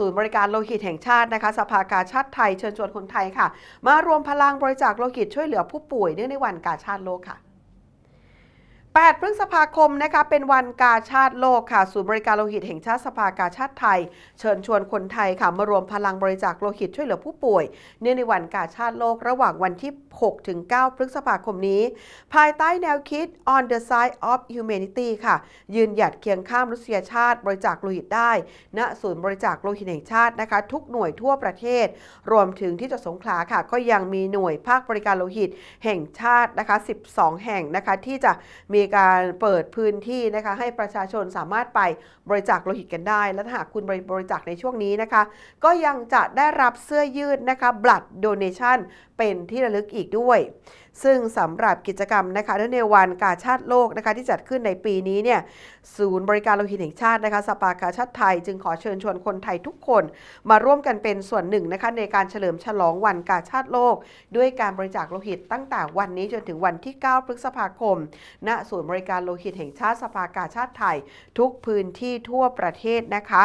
ศูนย์บริการโลหิตแห่งชาตินะคะสภากาชาติไทยเชิญชวนคนไทยค่ะ มารวมพลังบริจาคโลหิตช่วยเหลือผู้ป่วยเนื่องในวันกาชาติโลกค่ะ 8 พฤษภาคมนะคะเป็นวันกาชาติโลกค่ะศูนย์บริการโลหิตแห่งชาติสภากาชาติไทย เชิญชวนคนไทยค่ะมารวมพลังบริจาคโลหิตช่วยเหลือผู้ป่วย เนื่องในวันกาชาติโลกระหว่างวันที่ 6 ถึง 9 พฤษภาคมนี้ ภายใต้แนวคิด on the side of humanity ค่ะ ยืนหยัดเคียงข้ามมนุษยชาติ บริจาคโลหิตได้ณศูนย์บริจาคโลหิตแห่งชาตินะคะ ทุกหน่วยทั่วประเทศ รวมถึงที่จังหวัดสงขลาค่ะ ก็ยังมีหน่วยภาคบริการโลหิตแห่งชาตินะคะ 12 แห่งนะคะที่จะมีการเปิดพื้นที่นะคะให้ประชาชนสามารถไปบริจาคโลหิตกันได้ และหากคุณบริจาคในช่วงนี้นะคะ ก็ยังจะได้รับเสื้อยืดนะคะ blood donation เป็นที่ระลึกอีกด้วย ซึ่งสำหรับกิจกรรมนะคะเนื่องในวันกาชาติโลกนะคะที่จัดขึ้นในปีนี้เนี่ยศูนย์บริการโลหิตแห่งชาตินะคะสปากาชาติไทย จึงขอเชิญชวนคนไทยทุกคน มาร่วมกันเป็นส่วนหนึ่งนะคะในการเฉลิมฉลองวันกาชาติโลก ด้วยการบริจาคโลหิตตั้งแต่วันนี้จนถึงวันที่ 9 พฤษภาคมณศศูนย์บริการโลหิตแห่งชาติสภากาชาติไทย ทุกพื้นที่ทั่วประเทศนะคะ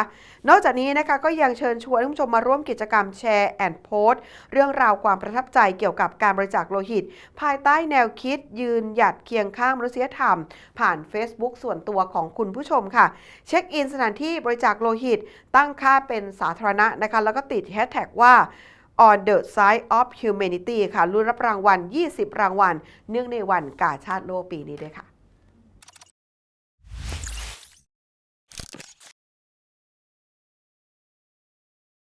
นอกจากนี้นะคะก็ยังเชิญชวนท่านผู้ชมมาร่วมกิจกรรมแชร์แอนด์โพสเรื่องราวความประทับใจเกี่ยวกับการบริจาคโลหิต ภายใต้แนวคิดยืนหยัดเคียงข้างมนุษยธรรม ผ่าน Facebook ส่วนตัวของคุณผู้ชมค่ะ เช็คอินสถานที่บริจาคโลหิต ตั้งค่าเป็นสาธารณะนะคะ แล้วก็ติดแฮชแท็กว่า on the side of humanity ค่ะรุ่นรับรางวัล 20 รางวัล เนื่องในวันกาชาติโลกปีนี้ด้วยค่ะ